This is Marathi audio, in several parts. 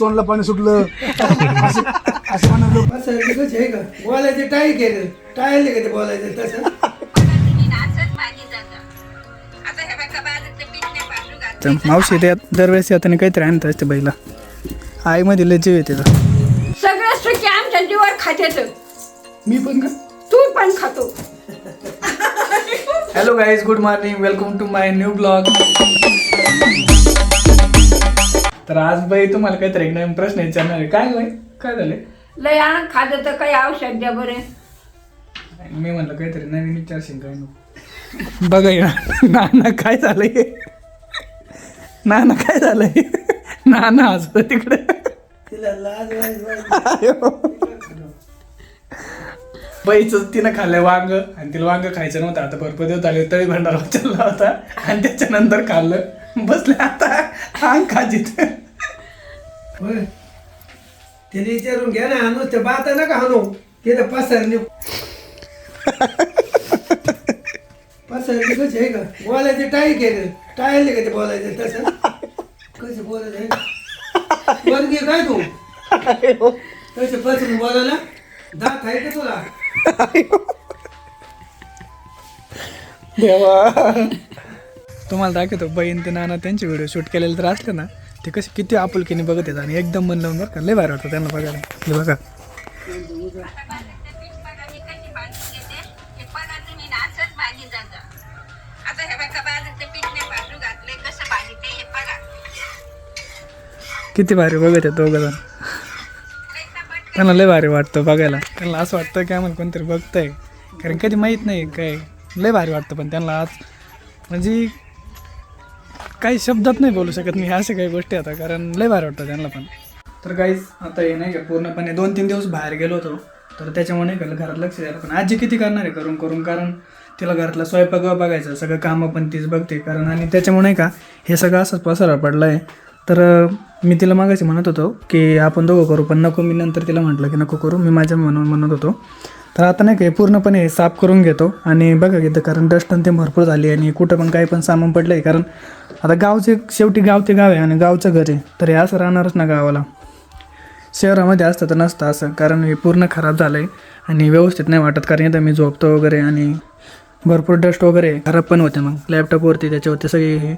तोंडला पाणी सुटलं. असं असं म्हणलं. असं कसं आहे का? बोलायचं टाय केलं टाळले का ते बोलायचं तसं? तर मावशी ते दरवेळेस येताना काहीतरी आणत असते बाईला. आईमध्ये लय जीव येते तिचा. सगळं सुखी आमच्या मी पण का तू पण खातो. Hello guys good morning welcome to my new blog तर आज बाई तुम्हाला काहीतरी एक नवीन प्रश्न विचारणार आहे. काय बाई? काय झाले? लय आण खातं तर काही औषध द्या बरे. मी म्हणलं काहीतरी नवीन विचारशील काय नको बघा नाना काय झालंय? नाना काय झालंय? नाना हसत तिकडे. तिला लाज बाईच तिनं खाल्लंय वांग आणि तिला वांग खायचं नव्हतं. आता भरपूर दिवस आले तळी भंडारा चालला होता आणि त्याच्यानंतर खाल्लं. बसले आता. अंग खाजीत. होय. तिने विचारून घ्या ना हाणू ते बाता नका हाणू. तिथं पसरली पसरली कशी आहे का? बोलायचं टाय केलं. टाळले का ते बोलायचं तसं? कसं बोलायचं वर्गी काय तू? कसं पसरून बोलायला? दात आहे का तुला? देवा. तुम्हाला दाखवतो बहीण ते नाना त्यांचे व्हिडिओ शूट केलेले तर असले ना. ते कसे किती आपुलकीने बघत येतात आणि एकदम मन लावून बरं का लय भारी वाटतं त्यांना बघायला. हे बघा. किती भारी बघत आहेत दोघं जण. त्यांना लय भारी वाटतं बघायला. त्यांना असं वाटतं की आम्हाला कोणतरी बघतंय. कारण कधी माहीत नाही काय. लय भारी वाटतं पण त्यांना आज. म्हणजे काही शब्दात नाही बोलू शकत मी अशा काही गोष्टी आता कारण लय भारी वाटतं त्यांना पण. तर काहीच आता हे नाही का पूर्णपणे दोन तीन दिवस बाहेर गेलो होतो तर त्याच्यामुळे नाही का घरात लक्ष द्यायला पण आजी किती करणार आहे करून करून कारण तिला घरातला स्वयंपाक बघायचं सगळं कामं पण तीच बघते कारण आणि त्याच्यामुळे नाही का हे सगळं असंच पसारा पडला आहे तर मी तिला मागाशी म्हणत होतो की आपण दोघं करू पण नको मी नंतर तिला म्हटलं की नको करू मी माझ्या म्हणून म्हणत होतो. तर आता नाही का पूर्णपणे हे साफ करून घेतो. आणि बघा घेतं कारण डस्ट ते भरपूर झाली आणि कुठं पण काही पण सामान पडलं आहे कारण आता गावचे शेवटी गाव ते गाव आहे आणि गावचं घर आहे. तर हे असं राहणारच ना गावाला. शहरामध्ये असतं तर नसतं असं. कारण हे पूर्ण खराब झालं आहे आणि व्यवस्थित नाही वाटत. कारण इथं मी झोपतो वगैरे आणि भरपूर डस्ट वगैरे खराब पण होते मग. लॅपटॉपवरती त्याच्यावरती सगळी हे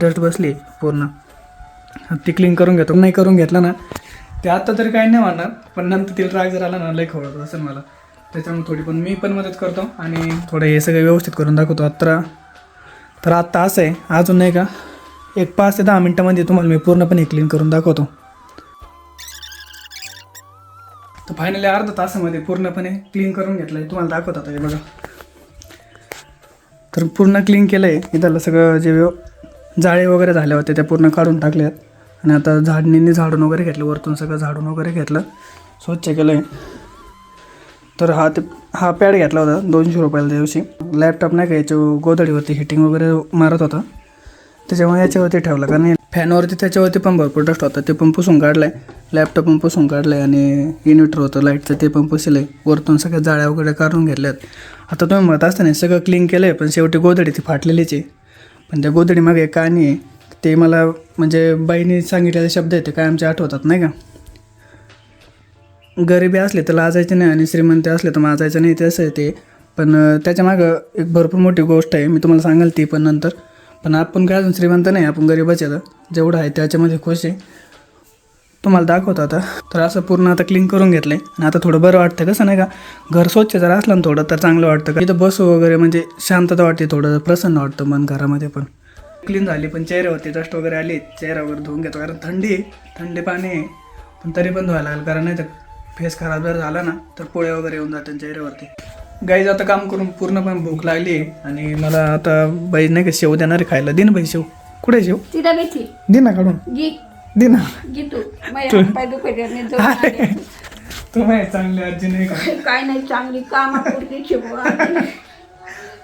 डस्ट बसली पूर्ण. ती क्लीन करून घेतो. नाही करून घेतलं ना ते आत्ता तरी काही नाही म्हणणार. पण नंतर तिला राग जर आला ना लई खवळत असेल मला. त्याच्यामुळे थोडी पण मी पण मदत करतो आणि थोडं हे सगळं व्यवस्थित करून दाखवतो. आत्ता तर आत्ता असं आहे. अजून नाही का? एक पाच ते दहा मिनटामध्ये तुम्हाला मी पूर्णपणे क्लीन करून दाखवतो. तर फायनली अर्धा तासामध्ये पूर्णपणे क्लीन करून घेतलं आहे तुम्हाला दाखवत आता हे बघा. तर पूर्ण क्लीन केलं आहे इथलं सगळं जे व्यव जाळे वगैरे झाले होते त्या पूर्ण काढून टाकल्यात आहेत आणि आता झाडणींनी झाडून वगैरे घेतलं. वरतून सगळं झाडून वगैरे घेतलं. स्वच्छ केलं आहे तर हा ते हा पॅड घेतला होता दोनशे रुपयाला त्या दिवशी. लॅपटॉप नाही का याच्या गोदडीवरती हिटिंग वगैरे मारत होता. त्याच्यामुळे याच्यावरती ठेवला. कारण फॅनवरती त्याच्यावरती पण भरपूर डस्ट होता. ते पण पुसून काढलं आहे लॅपटॉप पण पुसून काढलं आहे आणि इन्व्हर्टर होतं लाईटचं ते पण पुसलं आहे वरतून सगळ्या जाळ्या वगैरे काढून घेतल्यात. आता तुम्ही म्हणत असताना सगळं क्लीन केलं आहे पण शेवटी गोदडी ती फाटलेलीच आहे. पण त्या गोदडीमागे एक कहाणी आहे. ते मला म्हणजे बाईने सांगितलेले शब्द आहेत ते काय आमचे आठवतात नाही का? गरिबी असले तर लाजायचे नाही आणि श्रीमंत असले तर माजायचं नाही तसं आहे ते. पण त्याच्यामागं एक भरपूर मोठी गोष्ट आहे. मी तुम्हाला सांगाल ती पण नंतर. पण आपण काय अजून श्रीमंत नाही आपण गरीबच आहे आता जेवढं आहे त्याच्यामध्ये खुश आहे. तुम्हाला दाखवतो आता. तर असं पूर्ण आता क्लीन करून घेतलं आहे आणि आता थोडं बरं वाटतं कसं नाही का? घर स्वच्छ जर असलं ना थोडं तर चांगलं वाटतं. का इथं बसू वगैरे म्हणजे शांतता वाटते थोडं प्रसन्न वाटतं मन घरामध्ये पण. क्लीन झाली पण चेहऱ्यावरती डस्ट वगैरे आली. चेहऱ्यावर धुवून घेतो कारण थंडी आहे. थंडी पाणी आहे. पण तरी पण धुवायला लागेल कारण नाही तर फेस खराब जर झाला ना तर पोळे वगैरे येऊन जातात चेहऱ्यावरती. गाईज आता काम करून पूर्णपणे भूक लागली आणि मला आता बाई नाही का शेव देणार खायला. दे ना बाई शेव. कुठे शेव? तिला दे ना काढून. दे ना. माझ्या पाय दुखायचे. तुम्ही चांगली आजी नाही का? काय नाही चांगली कामापुरती शिकवा.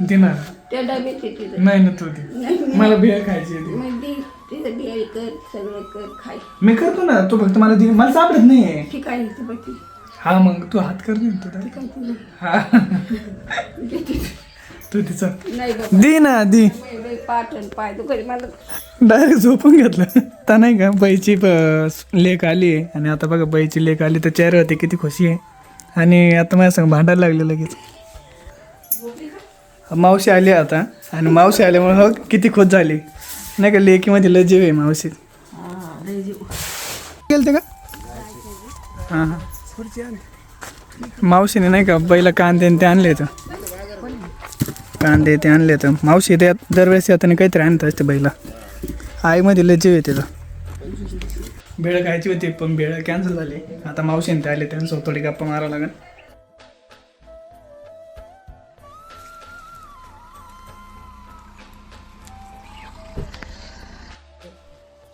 दे ना. त्या डब्याची तिथं नाही ना तू दे मला बिया खायची आहे ती. मग दी तिथं बियाई कर सगळं कर खाय. मी करतो ना तू फक्त मला दे. मला सापडत नाहीये. ठीक आहे ती. हा मग तू हात कर ना तुला ठीक आहे तुझं हा. तू तिचा. नाही दे ना दी. मी पाठन पाय. दुखत मला डायरेक्ट झोपून घेतलं. तर नाही का बाईची प- लेक आली आणि आता बघा बाईची लेक आली तर चेहऱ्यावरती किती खुशी आहे. आणि आता माझ्या संग भांडायला लागले लगेच. मावशी आली आता. आणि मावशी आल्यामुळे हो किती खुश झाली. नाही का लेकीमध्ये लय जीव आहे मावशी गेलते का? हां हां. मावशीने नाही का बैला कांदे आणि ते आणले तर कांदे ते आणले तर मावशी ते दरवेळेस येताना काहीतरी आणत असते बैला. आईमध्ये लय जीव येते भेळ खायची होती पण भेळ कॅन्सल झाली. आता मावशीने ते आले त्यांच्यासोबत थोडी गप्पा मारावं लागेल.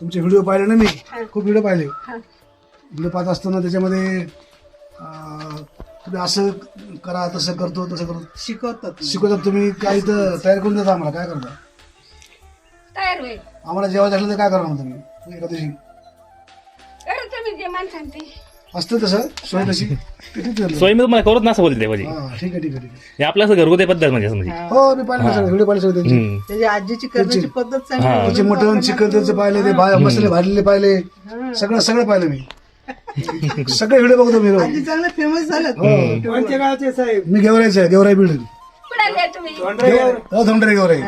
तुमचे व्हिडिओ पाहिले ना मी? खूप व्हिडिओ पाहिले. व्हिडिओ पाहत असताना त्याच्यामध्ये अं, तुम्ही असं करा तसं करतो तसं करतो. शिकवतात. शिकवतात तुम्ही काय तर तयार करून देता आम्हाला. काय करता? तयार होईल. आम्हाला जेवायचं असलं तर काय करणार तुम्ही? एका दिवशी. अरे तुम्ही जे मान सांगते असतं तसं सोय तशी किती ठरलं? सोय मी तुम्हाला करत नसं बोलते म्हणजे हा ठीक आहे ठीक आहे ठीक आहे. हे आपलं असं घरगुती पद्धत म्हणजे असं म्हणजे. हो. मी पाहिले सगळे व्हिडिओ पाहिले सगळे त्यांचे. हम्म. त्याची आजीची करण्याची पद्धत चांगली हा. त्याचे मटण चिकन त्याचे पाहिले ते भा- मसाले भाजलेले पाहिले. सगळं सगळं पाहिलं मी. सगळे व्हिडिओ बघतो मी रोज. चांगलं फेमस झालं. हो. कोणत्या गावचे साहेब? मी गेवरायचे आहे गेवराई बिल्डिंग कुणाला आहे तुम्ही? हो धमडरे गेवराई.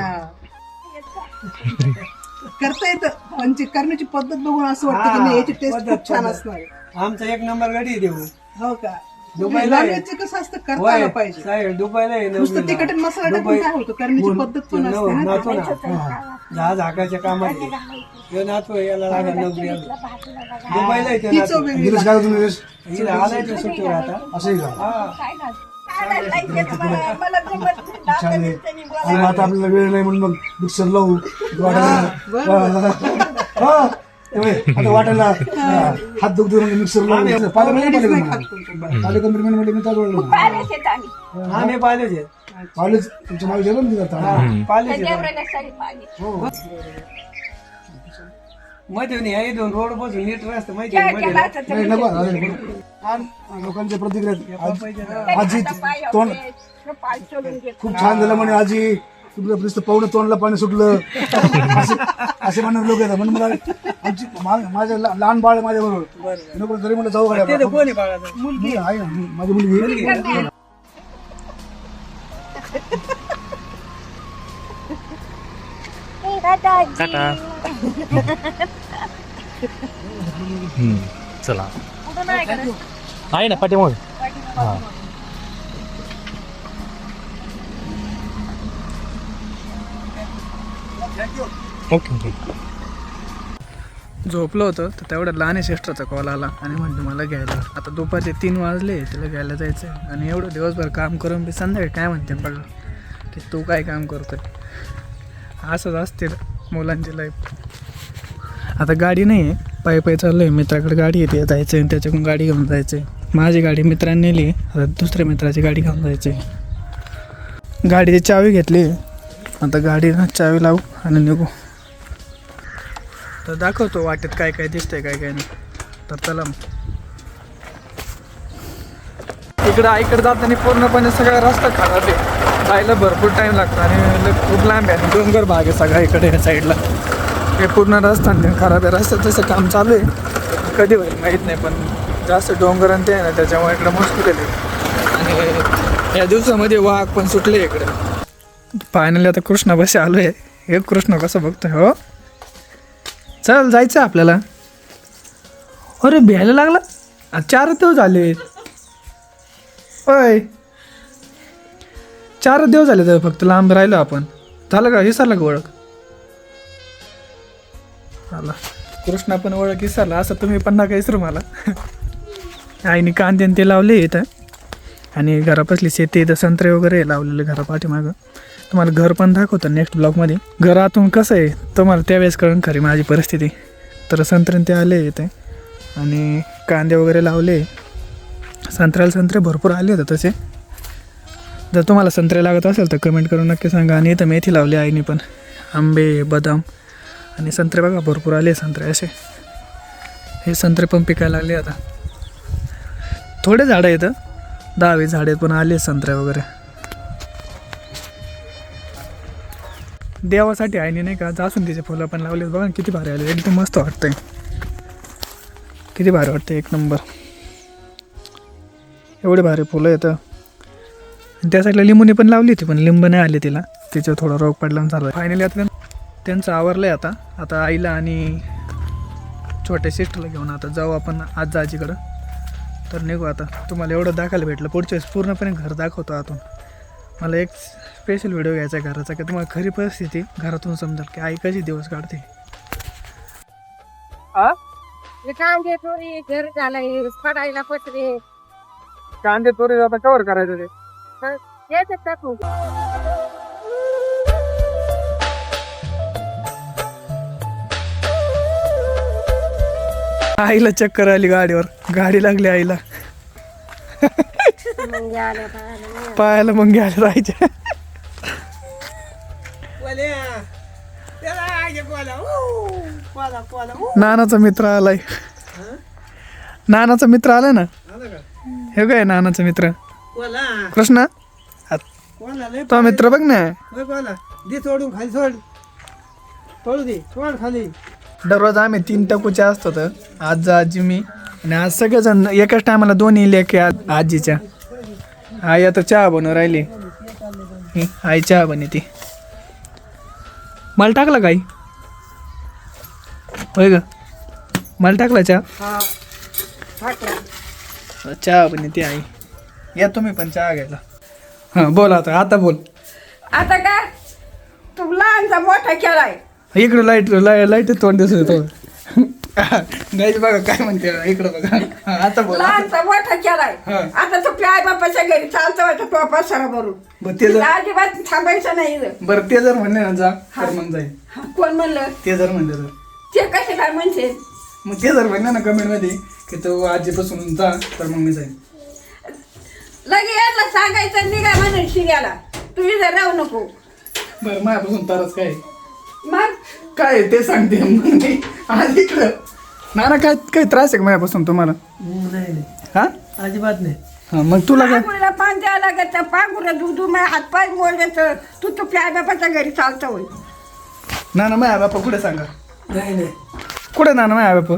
करता येतं. पण ती करण्याची पद्धत बघून असं वाटतं की नाही याची टेस्ट खूप छान असणार आहे. आमचा एक नंबर गाडी देऊ. हो का? दुबईला आहे. नॉनव्हेजचं कसं असतं? करता आलं पाहिजे. साहेब दुबईला आहे नुसतं तिकट आणि मसाला टाकून काय होतं? करण्याची पद्धत पण असते ना नातो ना. जहाज हाकायच्या कामात आहे. ह्यो नातो याला लागला नोकरी दुबईला आहे तो ही नातो. चव वेगळी गिरीश काय तुम्ही गिरीश? हिला आलाय तो सुट्टीवर आता. असंही का हा. छान आहे आणि आता आपल्याला वेळ नाही म्हणून मग मिक्सर लावू. वाटायला हा. आता वाटायला हा, हात दुखतो म्हणजे मिक्सर लावू पाले पाले पाले कंपनी म्हणजे मी चालू पाहिलेच आम्ही. तुमच्या नाव जेवण दिलं आता. मध्ये आहे दोन रोड नीट रस्ता माहिती आहे लोकांच्या प्रतिक्रिया आज- तोंड खूप छान झालं म्हणे आजी. तुमचं नुसतं पाहुणं तोंडला पाणी सुटलं. असे असे म्हणून लोक येतात. म्हणून मला आमची मा- माझ्या ला- लहान बाळ माझ्या बरोबर नको तरी मला जाऊ गाड्या कोण आहे बाळाचं? मुलगी आहे. ना माझी मुलगी टाटा. हम्म, चला. आहे ना पाठीमाग हा. ओके ओके झोपलं होतं तर तेवढ्या लहान सिस्टरचा कॉल आला. आणि म्हणतो मला घ्यायला आता दुपारचे तीन वाजले तिला घ्यायला जायचं आहे आणि एवढं दिवसभर काम करून बी संध्याकाळी काय म्हणते बघा की तू काय काम करतोय? असंच असते मुलांची लाईफ आता गाडी नाही आहे. पायी पायी चाललो आहे मित्राकडे गाडी येते जायचं आहे त्याच्याकडून गाडी घेऊन जायचं आहे माझी गाडी मित्रांनी नेली आता दुसऱ्या मित्राची गाडी घेऊन जायचं आहे गाडीची चावी घेतली. आता गाडीला चावी लावू आणि निघू. तर दाखवतो वाटेत काय काय दिसतंय काय काय नाही. तर चला इकडं आईकडे जाताना पूर्णपणे सगळा रस्ता खराब आहे. जायला भरपूर टाईम लागतो आणि खूप लांब आहे. डोंगर भाग आहे सगळा इकडे या साईडला हे पूर्ण रस्ता आणि खराब आहे. रस्ता तसं काम चालू आहे कधी होईल माहीत नाही पण जास्त डोंगर आणि ते आहे ना त्याच्यामुळे इकडं मुश्किल आहे. आणि या दिवसामध्ये वाघ पण सुटले इकडे. फायनली आता कृष्णापाशी आलो आहे हे कृष्ण कसं बघतोय हो? चल जायचं आपल्याला. अरे भ्यायला लागला. चार दिवस झाले. होय चार देव झाले तर फक्त लांब राहिलो आपण. झालं का? विसरला का ओळख? आला कृष्णा पण ओळख विसरला. असं तुम्ही पन्ना नका विसरू मला. आईने कांदे ते लावले इथं. आणि घरापासली शेती इथं संत्रे वगैरे लावलेले घरापाठीमागं तुम्हाला घर पण दाखवतं नेक्स्ट ब्लॉगमध्ये घरातून कसं आहे तुम्हाला त्यावेळेस कळून खरी माझी परिस्थिती. तर संत्र्यान ते आले इथे. आणि कांदे वगैरे लावले. संत्र्याला संत्रे भरपूर आले होते तसे. जर तुम्हाला संत्रे लागत असेल तर कमेंट करून नक्की सांगा. आणि इथं मेथी लावली आईने पण. आंबे बदाम आणि संत्रे बघा भरपूर आले संत्रे असे. हे संत्रे पण पिकायला लागले आता. थोडे झाडं येतं दहावी झाडे पण आले संत्रे वगैरे. देवासाठी आहे नाही का जास्वंदीचे फुलं पण लावले बघा किती भारी आले. एकदम मस्त वाटतंय. किती भारी वाटतं एक नंबर. एवढे भारी फुलं येतं त्या साईडला लिंबूने पण लावली होती पण लिंब नाही आले तिला. तिच्यावर थोडा रोग पडला आणि झाला फायनली आता त्यांचं आवरलं आहे आता. आता आईला आणि छोट्या सिस्टरला घेऊन आता जाऊ आपण आज आजीकडं तर निघू आता. तुम्हाला एवढं दाखवायला भेटलं. पुढच्या वेळेस पूर्णपणे घर दाखवतो आतून. मला एक स्पेशल व्हिडिओ घ्यायचा आहे घराचा की तुम्हाला खरी परिस्थिती घरातून समजेल की आई कशी दिवस काढते. कांदे थोडी घर झालंय पडायला पत्रे कांदे तोरे आता कवर करायचं ते? टाकू आईला चक्कर आली गाडीवर. गाडी लागली आईला. पाहायला पायाला मग घ्यायला राहायच्या. नानाचा मित्र आलाय. नानाचा मित्र आलाय ना? हे काय नानाचा मित्र. बोला कृष्णा तो मित्र बघ ना. बोला दे सोडून खाली सोड. सोडू दे सोड खाली. दररोज आम्ही तीन टकूचे असतो तर आज आजी मी आणि आज सगळेजण एकाच टायमाला दोन्ही लेखे आज आजीच्या. आई आता चहा बनवून राहिली. हं, आई चहा बनवते. मला टाकला काही होय ग. मला टाकला चहा? चहा बनवते आई. या तुम्ही पण चहा घ्यायला. हां बोल आता आता बोल. आता का तू लहानचा मोठा केलाय. इकडे लाइट लाइट लाइट तोंड दिसत होतो गाईज बघा काय म्हणते इकडे बघा. हा, आता बोल. आता- लहानचा मोठा केलाय. हा. आता तू आई बापाच्या घरी चालतो वाटत तो पसारा भरून. बरं ते जर तिला अजिबात थांबायचं नाही इथं. बरं ते जर म्हणले ना जा तर मग जाईल. हा, कोण म्हणलं? ते जर म्हणले तर ते कसे काय म्हणते? मग ते जर म्हणले ना कमेंटमध्ये की तो आजीपासून जा तर मग मी जाईल. लगे यायला सांगायचं निघा म्हणून शिर्याला तू इथं राहू नको. बरं माझ्यापासून तरच काय? मग? काय ते सांगते. मग मी आज इकडं. ना ना काय काय त्रास आहे का माझ्यापासून तुम्हाला? नाही नाही. हा? अजिबात नाही. हा मग तुला काय? पांघुरीला पान द्यायला लागत दूध माझ्या हात पाय मोडले तर तू तू आई बापाच्या घरी चालतो होय. ना ना माझ्या बापा कुठे सांगा? नाही नाही. कुठे ना ना माझ्या बापा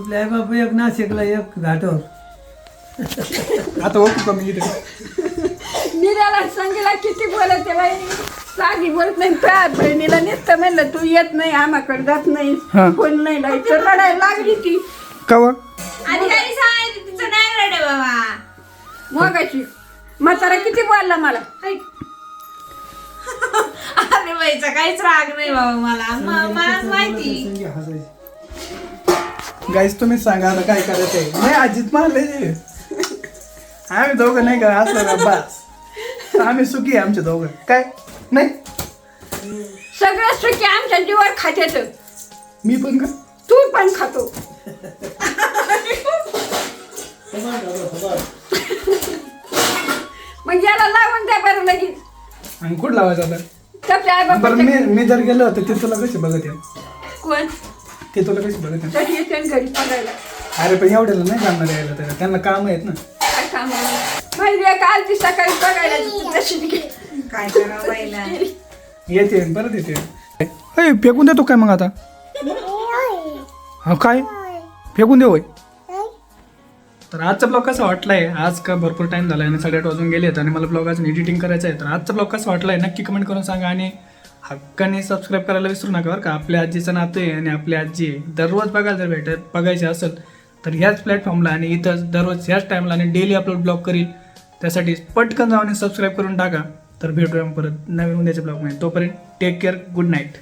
आपले आई बापा एक नाशिकला एक घाटावर. आता ओळखू का मी इथे? निराला संगीला किती बोलत ते बाई? साधी बोलत नाही त्या बहिणीला नुसतं म्हणलं तू येत नाही आम्हाकडे जात नाही हा. कोण नाही जायचं रडायला लागली ती. कवा? अधिकारी सांगायचं तिचं नाही रडे बाबा. मगाशी म्हातारा किती बोलला मला? अरे बाईचा काहीच राग नाही बाबा मला. म- मलाच माहिती. गाईस तुम्हीच सांगा आता काय करायचं आहे नाही अजित मारले आम्ही दोघं नाही का असलं का बस आम्ही सुखी आहे आमचे दोघं. काय? नाही? सगळं सुखी आमच्या जीवर खात्यात मी पण का तू पण खातो. मग याला लावून द्या बरं लगेच. आणि कुठं लावायचं आता? आई बरं मी मी जर गेलो तर ते तुला कशी बघत आहे कोण? ते तुला कशी बघत आहे कधी येते घरी बघायला अरे पण एवढ्याला नाही जाणार यायला त्याला त्यांना काम आहेत ना. आहे? माहिती आहे का आलती सकाळी बघायला. गेली. काय करावं बाईला? येते परत येते. अय फेकून देतो काय मग आता? हा काय? फेकून दे होय? तर आजचा ब्लॉग कसा वाटलाय? आज का भरपूर टाइम झाला आणि साडेआठ वाजून गेले आहेत आणि मला ब्लॉग अजून एडिटिंग करायचं आहे. तर आजचा ब्लॉग कसा वाटलाय? नक्की कमेंट करून सांगा आणि हक्काने सबस्क्राईब करायला विसरू नका बरं का. आपल्या आजीचं नातं आहे आणि आपली आजी आहे. दररोज बघायला जर भेटत बघायचे असेल तर ह्याच प्लॅटफॉर्मला आणि इथं दररोज ह्याच टाईमला आणि डेली अपलोड ब्लॉग करील. त्यासाठी पटकन जाऊन सबस्क्राईब करून टाका. तर भेटूया परत नवीन उद्याच्या ब्लॉगमध्ये तोपर्यंत टेक केअर गुड नाईट